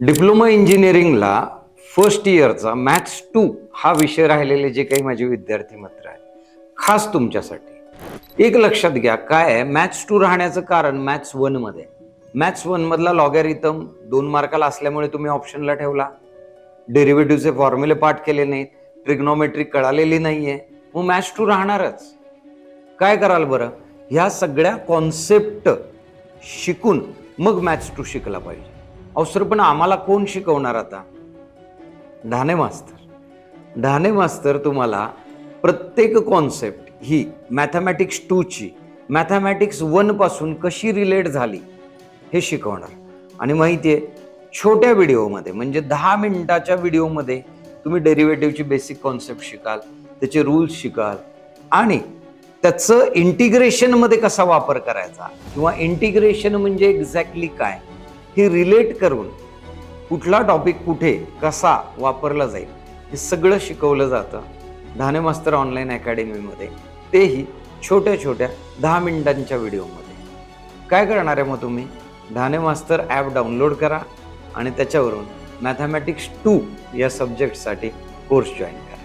Diploma इंजिनिअरिंगला first इयरचा maths two हा विषय राहिलेले जे काही माझे विद्यार्थी मित्र आहेत खास तुमच्यासाठी. एक लक्षात घ्या काय आहे? मॅथ्स टू राहण्याचं कारण मॅथ्स वनमध्ये मॅथ्स वनमधला लॉगॅरिथम दोन मार्काला असल्यामुळे तुम्ही ऑप्शनला ठेवला. डेरिव्हेटिव्हचे फॉर्म्युले पाठ केले नाहीत ट्रिग्नॉमेट्री कळालेली नाही आहे मग मॅथ्स टू राहणारच. काय कराल बरं? ह्या सगळ्या कॉन्सेप्ट शिकून मग मॅथ्स टू शिकला पाहिजे. अवसर पण आम्हाला कोण शिकवणार आता? ढाणे मास्तर. ढाणे मास्तर तुम्हाला प्रत्येक कॉन्सेप्ट ही मॅथमॅटिक्स टूची मॅथमॅटिक्स वनपासून कशी रिलेट झाली हे शिकवणार. आणि माहिती आहे छोट्या व्हिडिओमध्ये म्हणजे दहा मिनिटाच्या व्हिडिओमध्ये तुम्ही डेरिव्हेटिव्हची बेसिक कॉन्सेप्ट शिकाल त्याचे रूल्स शिकाल आणि त्याचं इंटिग्रेशनमध्ये कसा वापर करायचा? किंवा इंटिग्रेशन म्हणजे एक्झॅक्टली काय? हे रिलेट करून कुठला टॉपिक कुठे कसा वापरला जाईल हे सगळं शिकवलं जातं धाने मास्तर ऑनलाईन अकॅडमीमध्ये तेही छोट्या छोट्या दहा मिनिटांच्या व्हिडिओमध्ये काय करणार आहे मग तुम्ही? धाने मास्तर ॲप डाउनलोड करा आणि त्याच्यावरून मॅथमॅटिक्स टू या सब्जेक्टसाठी कोर्स जॉईन करा.